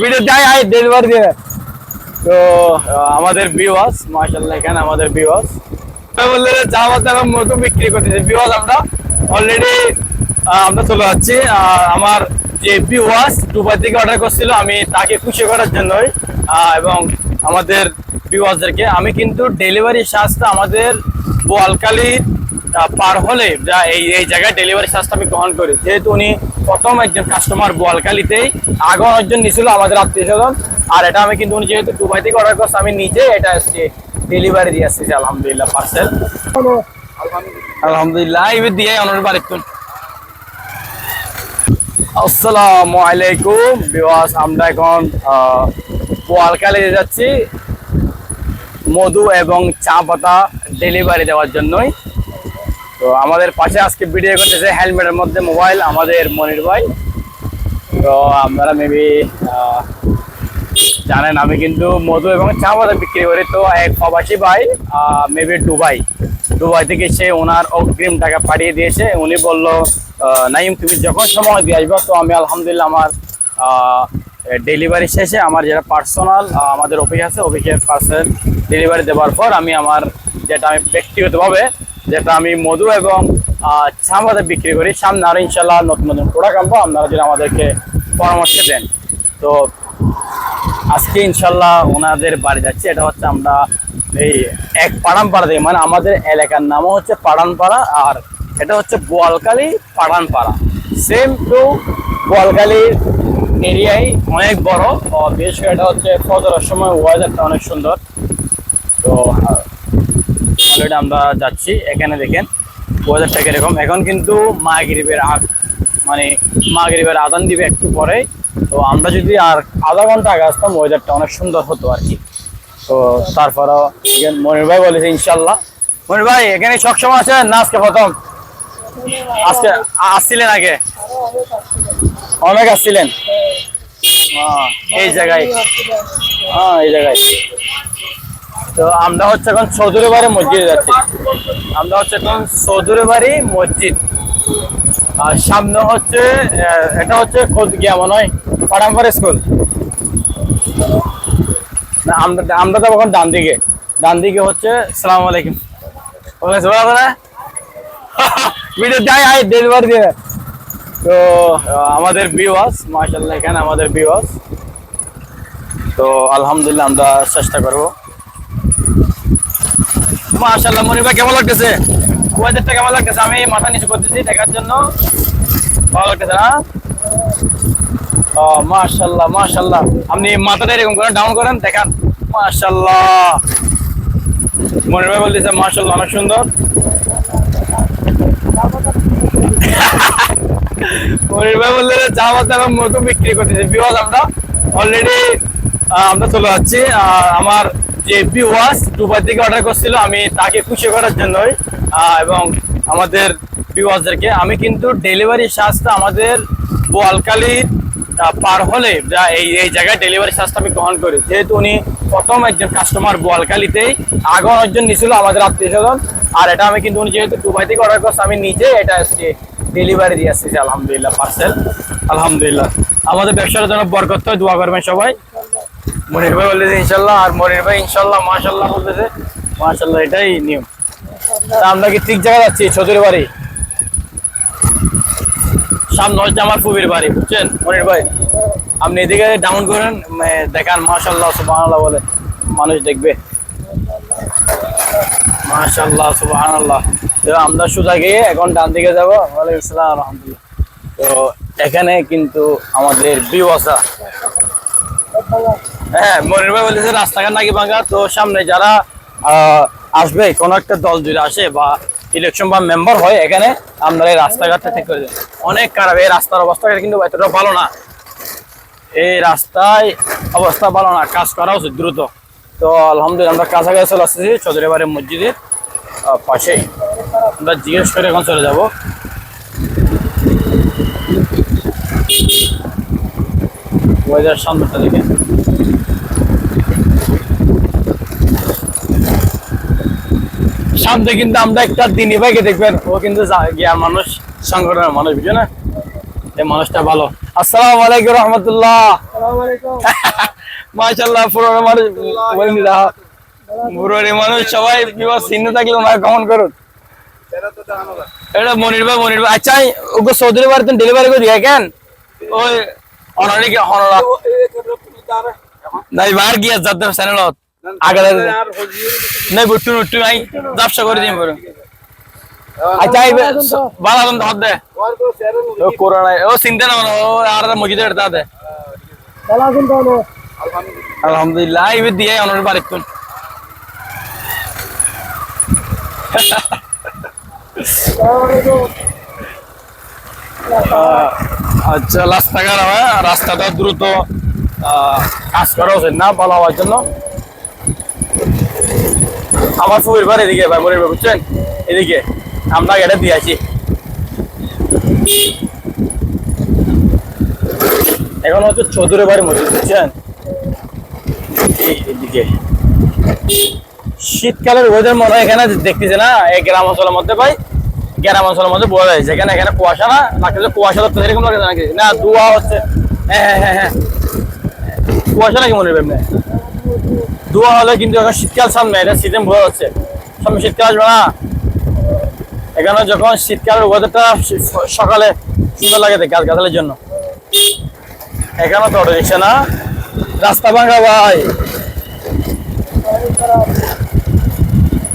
Video যাই I delivery দিয়ে। তো আমাদের বিওয়াস মাশাআল্লাহ এখানে আমাদের বিওয়াস বললে চা পাতা এবং মধু বিক্রি করতেছে। বিওয়াস আমরা অলরেডি আমরা চলে যাচ্ছি। আমার যে বিওয়াস দুবাই থেকে অর্ডার করছিল আমি তাকে খুশি করার জন্যই এবং আমাদের বিওয়াসদেরকে আমি কিন্তু ডেলিভারি চার্জটা আমাদের বোয়ালকালীর আহ, পার হলে যা এই এই জায়গায় ডেলিভারি চার্জটা আমি গ্রহণ করি। যেহেতু উনি প্রথম একজন কাস্টমার বোয়ালকালিতেই আগে একজন নিয়েছিল আমাদের আত্মীয় স্বজন। আর এটা আমি কিন্তু যেহেতু দুবাই থেকে অর্ডার করছে, আমি নিজে এটা আজকে ডেলিভারি দিয়ে আসছি আলহামদুলিল্লাহ পার্সেল আলহামদুলিল্লাহ ইবে দিয়ে অনর বাড়িতুন আসসালামু আলাইকুম, বিওয়াস, আমরা এখন বোয়ালকালি যাচ্ছি। মধু এবং চা পাতা ডেলিভারি দেওয়ার জন্যই। তো আমাদের পাশে আজকে ভিডিও করতেছে হেলমেটের মধ্যে মোবাইল আমাদের মনির ভাই। তো আপনারা মেবি জানেন আমি কিন্তু মধু এবং চা পাতা বিক্রি করি। তো এক প্রবাসী ভাই মেবি দুবাই। দুবাই থেকে সে ওনার অগ্রিম টাকা পাঠিয়ে দিয়েছে। উনি বলল নাইম তুমি যখন সময় দিয়ে আসবে, তো আমি আলহামদুলিল্লাহ আমার ডেলিভারি শেষে আমার যেটা পার্সোনাল আমাদের অফিস আছে অফিসের পার্সেল ডেলিভারি দেওয়ার পর আমি আমার যেটা আমি ব্যক্তিগতভাবে যেটা আমি মধু এবং চা বিক্রি করি। সামনে আরও ইনশাল্লাহ নতুন নতুন প্রোডাক্ট আনব। আপনারা যদি আমাদেরকে পরামর্শ দেন। তো আজকে ইনশাল্লাহ ওনাদের বাড়ি যাচ্ছি। এটা হচ্ছে আমরা এই এক পাড়ানপাড়া থেকে মানে আমাদের এলাকার নামও হচ্ছে পাড়ানপাড়া আর এটা হচ্ছে বোয়ালকালি পাড়ানপাড়া। সেম টু বোয়ালকালির এরিয়ায় অনেক বড়। বিশেষ করে এটা হচ্ছে ফজরের সময় ওয়েদারটা অনেক সুন্দর। তো অলরেডি আমরা যাচ্ছি, এখানে দেখেন ওয়েদারটা কীরকম। এখন কিন্তু মাগরিবের আগ মানে মাগরিবের আদান দিবে একটু পরে তো আমরা যদি আর আধা ঘণ্টা আগে আসতাম ওয়েদারটা অনেক সুন্দর হতো আর কি। তো তারপরেও মনির ভাই বলেছে ইনশাল্লাহ মনির ভাই, এখানে সবসময় আছেন না আজকে প্রথম? আজকে আসছিলেন আগে? অনেক আসছিলেন? এই জায়গায়। হ্যাঁ এই জায়গায়। তো আমরা হচ্ছে এখন চৌধুরী বাড়ি মসজিদে যাচ্ছি। আমরা হচ্ছে এখন চৌধুরী বাড়ি মসজিদ। আর সামনে হচ্ছে এটা হচ্ছে খোঁজ গিয়া মনে হয় পাড়াম্পার স্কুল। আমরা আমরা তো এখন ডান দিকে। ডান দিকে হচ্ছে, সালাম আলাইকুম। ডেলিভারি দিয়ে। তো আমাদের বিওয়াস মাশাল্লাহ এখানে আমাদের বিওয়াস তো, আলহামদুলিল্লাহ, আমরা চেষ্টা করব। মাশাল্লাহ মনির ভাই কেমন লাগতেছে? ওয়েদারটা কেমন লাগতেছে? আমি মাথা নিচু করতেছি দেখার জন্য। ভালো লাগতেছে না? ও মাশাল্লাহ মাশাল্লাহ আপনি মাথাটা এরকম করেন ডাউন করেন, দেখান। মাশাল্লাহ মনির ভাই বলতেছে মাশাল্লাহ অনেক সুন্দর। মনির ভাই বললে চা পাতা মধু বিক্রি করতেছে। বিওয়াজ আমরা অলরেডি আমরা চলে যাচ্ছি। আমার যে বিওয়াজ দুবাই থেকে অর্ডার করছিল, আমি তাকে খুশি করার জন্যই এবং আমাদের বিওয়াজদেরকে আমি কিন্তু ডেলিভারি চার্জটা আমাদের বোয়ালকালির পার হলে যা এই এই জায়গায় ডেলিভারি চার্জটা আমি গ্রহণ করি। যেহেতু উনি প্রথম একজন কাস্টমার বোয়ালকালিতেই আগে একজন নিছিল আমাদের আত্মীয় স্বজন আর এটা আমি কিন্তু উনি যেহেতু দুবাই থেকে অর্ডার করছে, আমি নিজে এটা আজকে ডেলিভারি দিয়ে আসছি আলহামদুলিল্লাহ পার্সেল আলহামদুলিল্লাহ। আমাদের ব্যবসার জন্য বরকত দোয়া করবেন সবাই। মনির ভাই বলতেছে, ইনশাল্লাহ, আর মনির ভাই, ইনশাল্লাহ, মাশাল্লাহ বলতেছে, মাশাল্লাহ, এটাই নিয়ম। আমরা কি ঠিক জায়গা যাচ্ছি? চৌধুরী বাড়ি? সামনে হচ্ছে আমার ফুবির বাড়ি, বুঝছেন? মনির ভাই, আপনি এদিকে ডাউন করেন দেখান, মাশাল্লাহ, সুবহানাল্লাহ বলে মানুষ দেখবে। মাশাল্লাহ, সুবহানাল্লাহ। তো আমরা সোজা গিয়ে এখন ডান দিকে যাব। ওয়ালাইকুম আসসালাম আলহামদুলিল্লাহ। তো এখানে কিন্তু আমাদের বিওয়াসা। হ্যাঁ মনির ভাই বলেছে রাস্তাঘাট নাকি ভাঙা, তো সামনে যারা আসবে, কোনো একটা দল যদি আসে বা ইলেকশন বা মেম্বার হয় এখানে আপনারা এই রাস্তাঘাটটা ঠিক করে দেন অনেক খারাপ, এই রাস্তার অবস্থা কিন্তু এতটা ভালো না। এই রাস্তায় অবস্থা ভালো না, কাজ করা উচিত দ্রুত। তো আলহামদুলিল্লাহ, আমরা কাছাকাছি চলে আসতেছি চৌধুরী বাড়ির মসজিদের পাশেই আমরা জিজ্ঞেস করে এখন চলে যাব। ওয়েদার সামনেটা দেখে সামনে কিন্তু আমরা একটা দিনী ভাইকে দেখবেন ও কিন্তু গিয়ার মানুষ সংগঠনের মানুষ বুঝো না এই মানুষটা ভালো আসসালামু আলাইকুম রহমতুল্লাহ মাশাল্লাহ পুরনো মানুষ বলেন পুরনো মানুষ সবাই বিবাহ চিহ্ন থাকলে ওনারা গমন করুন এটা মনির ভাই মনির ভাই আচ্ছা ওকে সৌদির বাড়ি ডেলিভারি করে দিয়ে কেন ওই অনারি কি অনরা নাই বার গিয়া চ্যানেলত আগে নাই বুট্টু নুট্টু নাই ব্যবসা করে দিন বড় আচ্ছা ভালো আলম দে। ও করোনা ও চিন্তা না ও আর মসজিদে এটা দে। আলহামদুলিল্লাহ এই দিয়ে অনর বাড়ি কোন আচ্ছা রাস্তাঘাট হয় রাস্তাটা দ্রুত আহ, কাজ করা উচিত না ভালো হওয়ার জন্য। আমার ফুয়ের ঘর এদিকে ভাই মরির বুঝছেন? এদিকে, আমরা এটা দিয়ে আছি এখন হচ্ছে চৌধুরী বাড়ি মসজিদ, বুঝছেন? এদিকে। শীতকালের ওয়েদার মনে হয় এখানে দেখতেছে না? এই গ্রাম অঞ্চলের মধ্যে ভাই, গ্রাম অঞ্চলের মধ্যে বোঝা যায় যেখানে এখানে কুয়াশা না? লাগতেছে কুয়াশা তো এরকম লাগে নাকি? না, দুয়া হচ্ছে। হ্যাঁ হ্যাঁ হ্যাঁ হ্যাঁ। কুয়াশা নাকি মনে হবে দুয়া হলে কিন্তু এখন শীতকাল সামনে, এটা সিজন বোঝা যাচ্ছে সামনে শীতকাল আসবে না। এখানে যখন শীতকালের ওয়েদারটা সকালে সুন্দর লাগে গাছ গাছালের জন্য। এখানে তো অটো রিক্সা না। রাস্তা ভাঙা ভাই।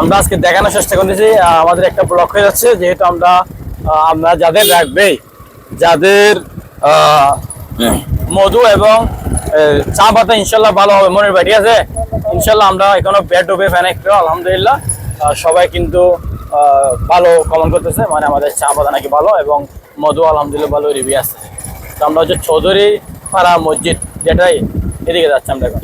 আমরা আজকে দেখানোর চেষ্টা করতেছি আমাদের একটা ব্লক হয়ে যাচ্ছে, যেহেতু আমরা আমরা যাদের রাখবে যাদের মধু এবং চা পাতা ইনশাল্লাহ ভালো হবে। মনের ঠিক আছে? ইনশাল্লাহ আমরা এখনও ব্যাট হবে ফ্যান আলহামদুলিল্লাহ। সবাই কিন্তু ভালো কমেন্ট করতেছে মানে আমাদের চা পাতা নাকি ভালো এবং মধু আলহামদুলিল্লাহ ভালো রিভিউ আসছে। তো আমরা হচ্ছে চৌধুরী পাড়া মসজিদ যেটাই এদিকে যাচ্ছি আমরা এখন।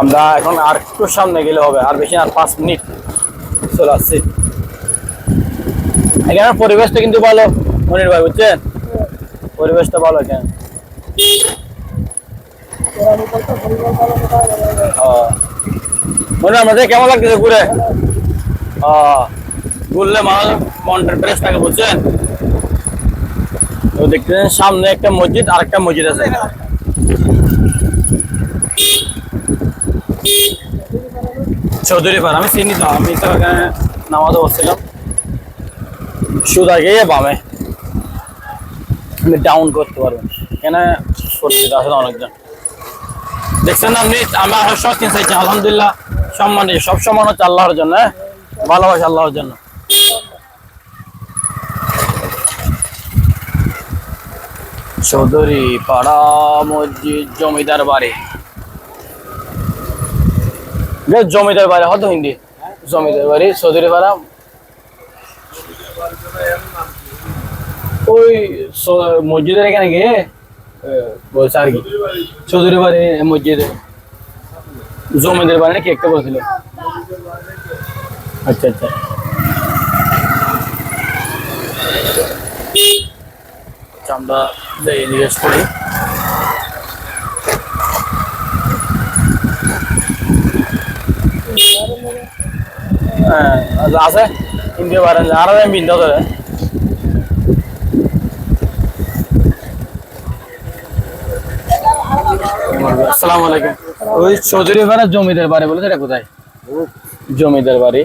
আমরা এখন আর একটু সামনে গেলে হবে, আর বেশি আর পাঁচ মিনিট চলে আসছি। এখানে পরিবেশটা কিন্তু ভালো, মনির ভাই, বুঝছেন? পরিবেশটা ভালো এখানে। মনে আমাদের কেমন লাগতেছে ঘুরে? ঘুরলে মানুষ মনটা ফ্রেশ থাকে, বুঝছেন? দেখতেছেন, সামনে একটা মসজিদ আর একটা মসজিদ আছে চৌধুরী পাড়া, আমি চিনি তো, আমি তো এখানে নামাজও বসছিলাম সুদা গিয়ে বামে। আপনি ডাউন করতে পারবেন এখানে পরিচিত আছে অনেকজন। দেখছেন আপনি আমরা সব কিনতে আলহামদুলিল্লাহ। সম্মান, সব সম্মান হচ্ছে আল্লাহর জন্য হ্যাঁ? ভালোবাসা আল্লাহর জন্য। চৌধুরী পাড়া, মসজিদ, জমিদার বাড়ি। যে জমিদার বাড়ি হতো হিন্দি। জমিদার বাড়ি, চৌধুরী পাড়া। ওই মসজিদের এখানে গিয়ে বলছে আর কি। চৌধুরী বাড়ি মসজিদে। জমিদার বাড়ি নাকি একটা বলছিল। আচ্ছা আচ্ছা। আচ্ছা, আমরা যাই জিজ্ঞেস করি হ্যাঁ আচ্ছা, আছে। ইন্ডিয়া বারেন আর বিন্দা ধরে আসসালামু আলাইকুম। ওই চৌধুরী পাড়া জমিদার বাড়ি বলে সেটা কোথায়? জমিদার বাড়ি।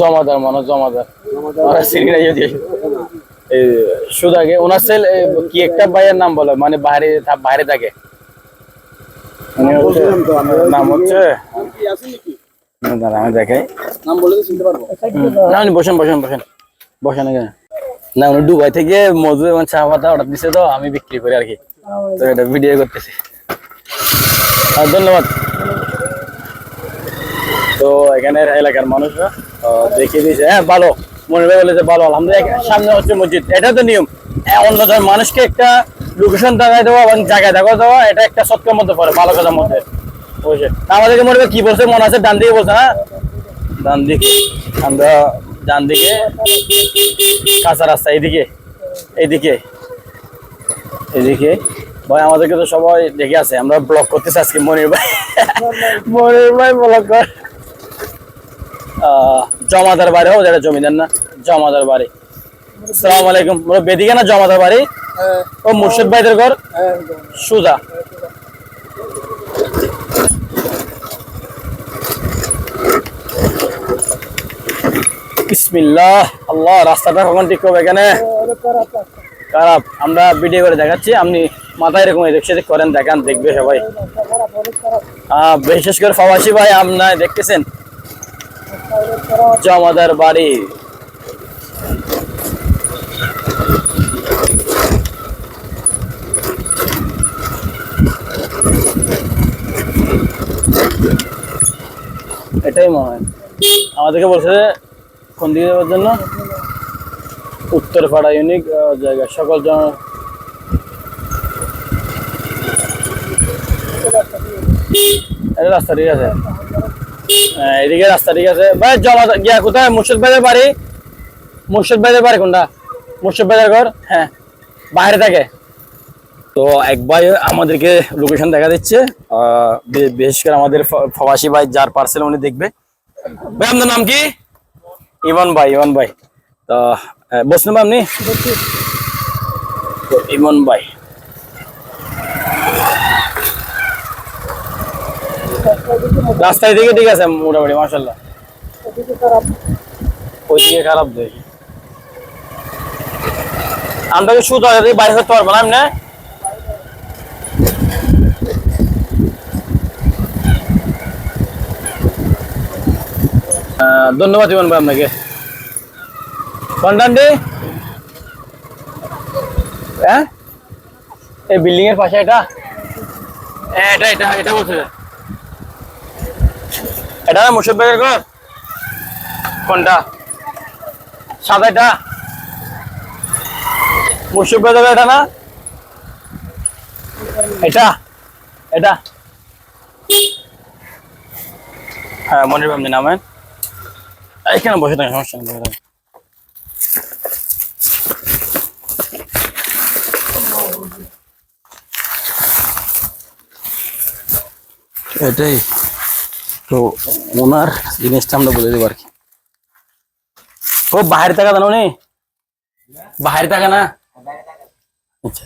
জমাদার মানে জমাদার। ওনার সেল কি একটা ভাইয়ের নাম বলে মানে বাইরে বাইরে থাকে। নাম হচ্ছে না, আমি দেখাই। উনি বসেন বসেন বসেন। না উনি দুবাই থেকে মধু এবং চা পাতা অর্ডার দিছে তো আমি বিক্রি করি আর কি। তো এটা ভিডিও করতেছি। আর ধন্যবাদ। তো এখানের এলাকার মানুষরা দেখিয়ে দিয়েছে হ্যাঁ ভালো। মনে হয় বলেছে ভালো আলহামদুলিল্লাহ। সামনে হচ্ছে মসজিদ। এটা তো নিয়ম। হ্যাঁ, অন্য মানুষকে একটা লোকেশন দেখায় দেওয়া এবং জায়গায় দেখা দেওয়া এটা একটা সত্যের মধ্যে পড়ে ভালো কথার মধ্যে। বুঝছে আমাদেরকে মনে হয় কি বলছে? মনে আছে? ডান দিকে বলছে না ডান দিকে। আমরা ডান দিকে কাঁচা রাস্তা এদিকে এদিকে এদিকে। ভাই আমাদেরকে তো সবাই দেখে আছে আমরা ব্লক করতেছি আজকে মনির ভাই। মনির ভাই ব্লক কর। জমাদার বাড়ি হোক যেটা জমিদার না জমাদার বাড়ি। সালাম আলাইকুম। বেদিকে না জমাদার বাড়ি? ও মুর্শিদ ভাইদের ঘর? সুজা। বিসমিল্লাহ। আল্লাহ রাস্তাটা কখন ঠিক হবে এখানে খারাপ আমরা ভিডিও করে দেখাচ্ছি, আপনি মাথায় এরকম রিক্সা করেন, দেখান, দেখবে সবাই। বিশেষ করে প্রবাসী ভাই আপনার দেখতেছেন? জমাদার বাড়ি। এটাই মনে হয়। আমাদেরকে বলছে কোন দিকে যাওয়ার জন্য। উত্তরপাড়া ইউনিক জায়গা। সকল জন রাস্তা ঠিক আছে? হ্যাঁ, এদিকে রাস্তা ঠিক আছে। ভাই জমা গিয়া কোথায়? মুর্শিদ বাড়ি? মুর্শিদ বাড়ি কোনটা? মুর্শিদ ঘর? হ্যাঁ বাইরে থাকে। তো এক ভাই আমাদেরকে লোকেশন দেখা দিচ্ছে। বিশেষ করে আমাদের ফ- প্রবাসী ভাই যার পার্সেল উনি দেখবে। ভাই আপনার নাম কি? ইমন ভাই ইমন ভাই। তো আহ, বসবেন আপনি? ইমন ভাই। রাস্তায় দিকে ঠিক আছে মোটামুটি মাসাল্লাহ খারাপ বাইরে না ধন্যবাদ ইমন ভাই আপনাকে। কন্টান্টি হ্যাঁ? এই বিল্ডিং এর পাশে এটা? হ্যাঁ, এটা এটা এটা বলছে। এটা না মুর্শিদ ভাইয়ের ঘর? কোনটা? সাদা এটা? মুর্শিদ ভাইয়ের ঘর এটা না? এটা? এটা? হ্যাঁ মনির ভাবনি নামেন। এখানে বসে থাকেন? সমস্যা নেই এটাই। তো ওনার জিনিসটা আমরা বলে দেবো আর কি। ও বাইরে টাকা জানো উনি? বাইরে টাকা না? আচ্ছা।